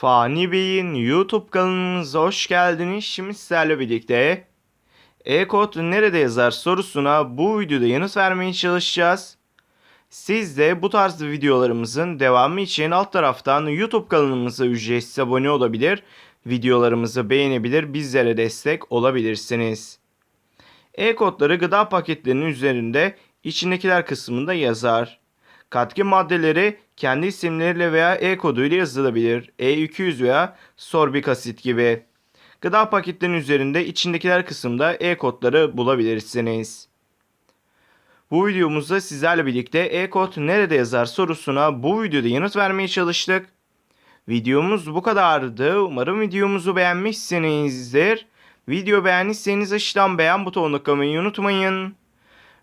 Fani Bey'in YouTube kanalımıza hoş geldiniz. Şimdi sizlerle birlikte e-kod nerede yazar sorusuna bu videoda yanıt vermeye çalışacağız. Siz de bu tarz videolarımızın devamı için alt taraftan YouTube kanalımıza ücretsiz abone olabilir, videolarımızı beğenebilir, bizlere destek olabilirsiniz. E-kodları gıda paketlerinin üzerinde içindekiler kısmında yazar. Katkı maddeleri kendi isimleriyle veya e-koduyla yazılabilir. E200 veya sorbik asit gibi. Gıda paketlerinin üzerinde içindekiler kısımda e-kodları bulabilirsiniz. Bu videomuzda sizlerle birlikte e-kod nerede yazar sorusuna bu videoda yanıt vermeye çalıştık. Videomuz bu kadardı. Umarım videomuzu beğenmişsinizdir. Video beğendiyseniz aşağıdan beğen butonuna tıklamayı unutmayın.